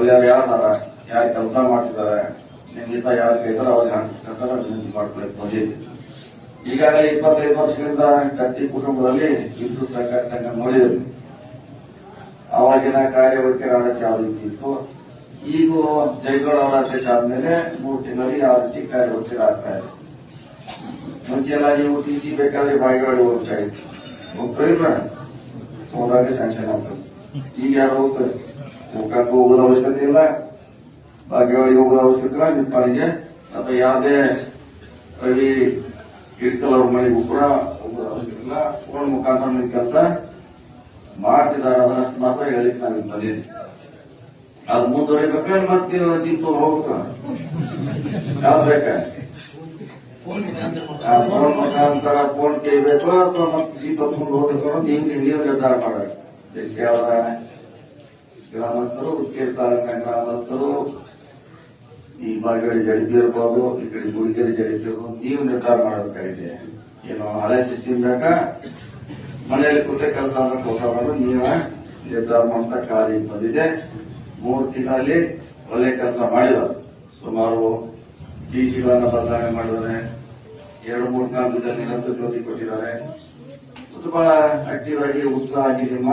ಒಳ್ಳೆಯವ್ರು ಯಾರದಾರ ಯಾರು ಕೆಲಸ ಮಾಡ್ತಿದ್ದಾರೆ ನಿಮ್ಗಿಂತ ಯಾರು ಕೈತಾರ ಅವ್ರಿಗೆ ಹಾಕ್ತಾರೆ ವಿನಂತಿ ಮಾಡ್ಕೊಳಕ್ ಬಂದಿದ್ದೆ ಈಗಾಗಲೇ ಇಪ್ಪತ್ತೈದು ವರ್ಷಗಳಿಂದ ಕತ್ತಿ ಕುಟುಂಬದಲ್ಲಿ ವಿದ್ಯುತ್ ಸಹಕಾರಿ ಸಂಘ ನೋಡಿದ್ರು ಅವಾಗಿನ ಕಾರ್ಯವೈಖರಿ ಆಡಕ್ಕೆ ಯಾವ ರೀತಿ ಇತ್ತು? ಈಗ ಜೈಗೌಡ ಅವರ ಅಧ್ಯಕ್ಷ ಆದ್ಮೇಲೆ ಮೂರು ತಿಂಗಳಲ್ಲಿ ಯಾವ ರೀತಿ ಕಾರ್ಯವೈಖರಿ ಆಗ್ತಾ ಇದೆ. ಮುಂಚೆ ಎಲ್ಲ ನೀವು ಟಿ ಸಿ ಬೇಕಾದ್ರೆ ಬಾಯಿಗಳು ಹೋಗ್ತಾ ಇತ್ತು ಹೋಗ್ತಾರಿಲ್ಲ ಹೋದಾಗ ಸ್ಯಾಂಕ್ಷನ್ ಆಗ್ತದೆ. ಈಗ ಯಾರು ಹೋಗ್ತಾರೆ? ಮುಖಕ್ಕೆ ಹೋಗೋದ ಅವಶ್ಯಕತೆ ಇಲ್ಲ ಭಾಗ್ಯಗಳಿಗೆ ಹೋಗೋದ ಅವಶ್ಯಕತೆ ಇಲ್ಲ ನಿಪ್ಪಾಣಿಗೆ ಅಥವಾ ಯಾವುದೇ ರವಿ ಇಡ್ಕಲ್ ಅವ್ರ ಮನೆಗೂ ಕೂಡ ಹೋಗೋದ ಅವಶ್ಯಕತೆ ಇಲ್ಲ ಫೋನ್ ಮುಖಾಂತರ ನೀವು ಕೆಲಸ ಮಾಡ್ತಿದ್ದಾರೆ ಅದನ್ನ ಮಾತ್ರ ಹೇಳಿಕ್ ನಾನು ಬಂದಿದ್ದೀನಿ ಅದು ಮುಂದುವರಿಬೇಕಾದ್ರೆ ಮತ್ತೆ ಚಿಂತೂರು ಹೋಗ್ತಾರೆ ಯಾವ್ದು ಬೇಕಾ ಆ ಫೋನ್ ಮುಖಾಂತರ ಫೋನ್ ಪೇ ಬೇಕು ಅಥವಾ ಮತ್ತೆ ಸೀಟ್ ಹೊತ್ಕೊಂಡು ಹೋಗ್ಬೇಕು ಅನ್ನೋದು ನೀವು ನೀವು ನಿರ್ಧಾರ ಮಾಡಬೇಕು ಕೇವಲ ಗ್ರಾಮಸ್ಥರು ಉತ್ಕೇರಿ ತಾಲೂಕಿನ ಗ್ರಾಮಸ್ಥರು, ಈ ಬಾಗಿಲು ಇರ್ಬೋದು ಈ ಕಡೆ ಗುಡಿಗೆರೆ ಇರ್ಬೋದು ನೀವು ನಿರ್ಧಾರ ಮಾಡಬೇಕಾಗಿದೆ. ಏನು ಹಳೆ ಸಿಸ್ಟಮ್ ಬೇಕ ಮನೆಯಲ್ಲಿ ಕೂತೆ ಕೆಲಸ ಕೆಲಸ ಮಾಡಲು ನೀವೇ ನಿರ್ಧಾರ ಮಾಡ್ತಾ ಕಾರ್ಯ ಬಂದಿದೆ. ಮೂರು ತಿಂಗಳಲ್ಲಿ ಒಳ್ಳೆ ಕೆಲಸ ಮಾಡಿದ್ರು ಸುಮಾರು ಡಿ ಸಿಗಳನ್ನ ಬದಲಾವಣೆ ಮಾಡಿದ್ದಾರೆ. ಎರಡು, ಮೂರು ಕಾಲದಲ್ಲಿ ನಿರಂತರ ಜ್ಯೋತಿ ಕೊಟ್ಟಿದ್ದಾರೆ. ತುಂಬಾ ಆಕ್ಟಿವ್ ಆಗಿ ಉತ್ಸಾಹ ಆಗಿ ನಿಮ್ಮ